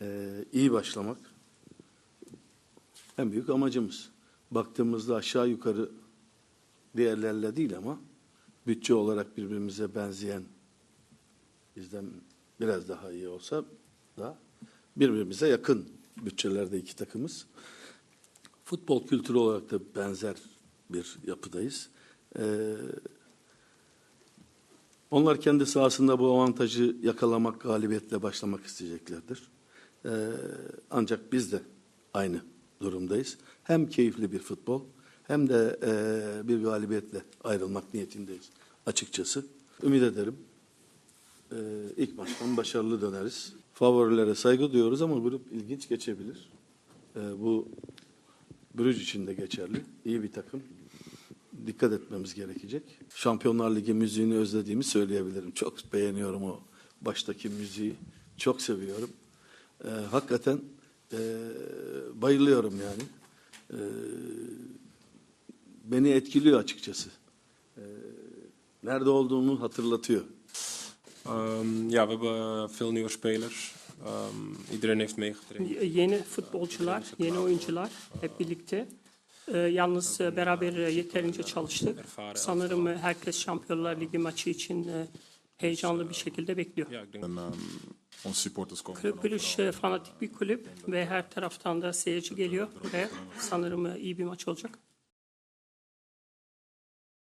e, iyi başlamak en büyük amacımız. Baktığımızda aşağı yukarı diğerlerle değil ama bütçe olarak birbirimize benzeyen bizden biraz daha iyi olsa da birbirimize yakın bütçelerde iki takımız. Futbol kültürü olarak da benzer bir yapıdayız. Ee, onlar kendi sahasında bu avantajı yakalamak, galibiyetle başlamak isteyeceklerdir. Ee, ancak biz de aynı durumdayız. Hem keyifli bir futbol hem de e, bir galibiyetle ayrılmak niyetindeyiz açıkçası. Ümit ederim e, ilk maçtan başarılı döneriz. Favorilere saygı duyuyoruz ama grup ilginç geçebilir. E, bu Brüj için de geçerli. İyi bir takım. Dikkat etmemiz gerekecek. Şampiyonlar Ligi müziğini özlediğimi söyleyebilirim. Çok beğeniyorum o baştaki müziği. Çok seviyorum. E, hakikaten e, bayılıyorum yani. E, beni etkiliyor açıkçası. E, nerede olduğumu hatırlatıyor. Ehm, ja, we hebben veel nieuwe spelers. Ehm, iedereen heeft meegetraind. Yeni futbolcular, yeni oyuncular hep birlikte. Ee, yalnız e, beraber e, yeterince çalıştık. Sanırım e, herkes Şampiyonlar Ligi maçı için e, heyecanlı bir şekilde bekliyor. Ja, ik denk En ehm, onze supporters komen. Kulüp Brugge e, fanatik bir kulüp ve her taraftan da seyirci geliyor buraya. Sanırım iyi bir maç olacak.